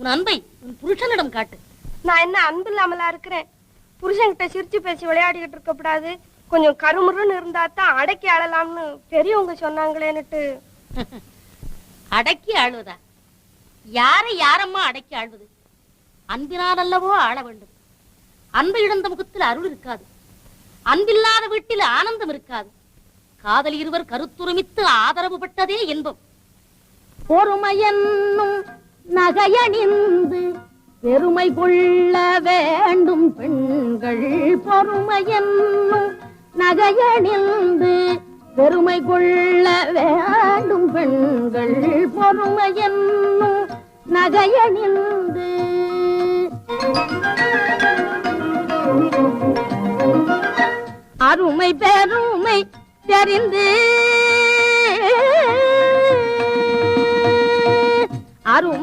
உன் அன்பை உன் புருஷனிடம் காட்டு. நான் என்ன அன்பு இல்லாமலா இருக்கிறேன்? புருஷன்கிட்ட சிரிச்சு பேசி விளையாடிக்கிட்டு இருக்க கூடாது கொஞ்சம் கருமுருன்னு இருந்தா தான் அடக்கி ஆளலாம்னு பெரியவங்க சொன்னாங்களேன்னுட்டு. அடக்கி ஆளுவதா? யாரை யாரம்மா அடக்கி ஆள்வது? அன்பினால் அல்லவோ ஆள வேண்டும். அன்பை இழந்த முகத்தில் அருள் இருக்காது. அன்பில்லாத வீட்டில் ஆனந்தம் இருக்காது. காதல் இருவர் கருத்துருமித்து ஆதரவு பட்டதே இன்பம். பொறுமையென்னும் நகையணிந்து பெருமை கொள்ள வேண்டும் பெண்கள் பொறுமை என்னும் நகையணிந்து பெருமை கொள்ள வேண்டும் பெண்கள் பொறுமை என்னும் நகையணிந்து அருமை பெருமை தெரிந்து. அருமை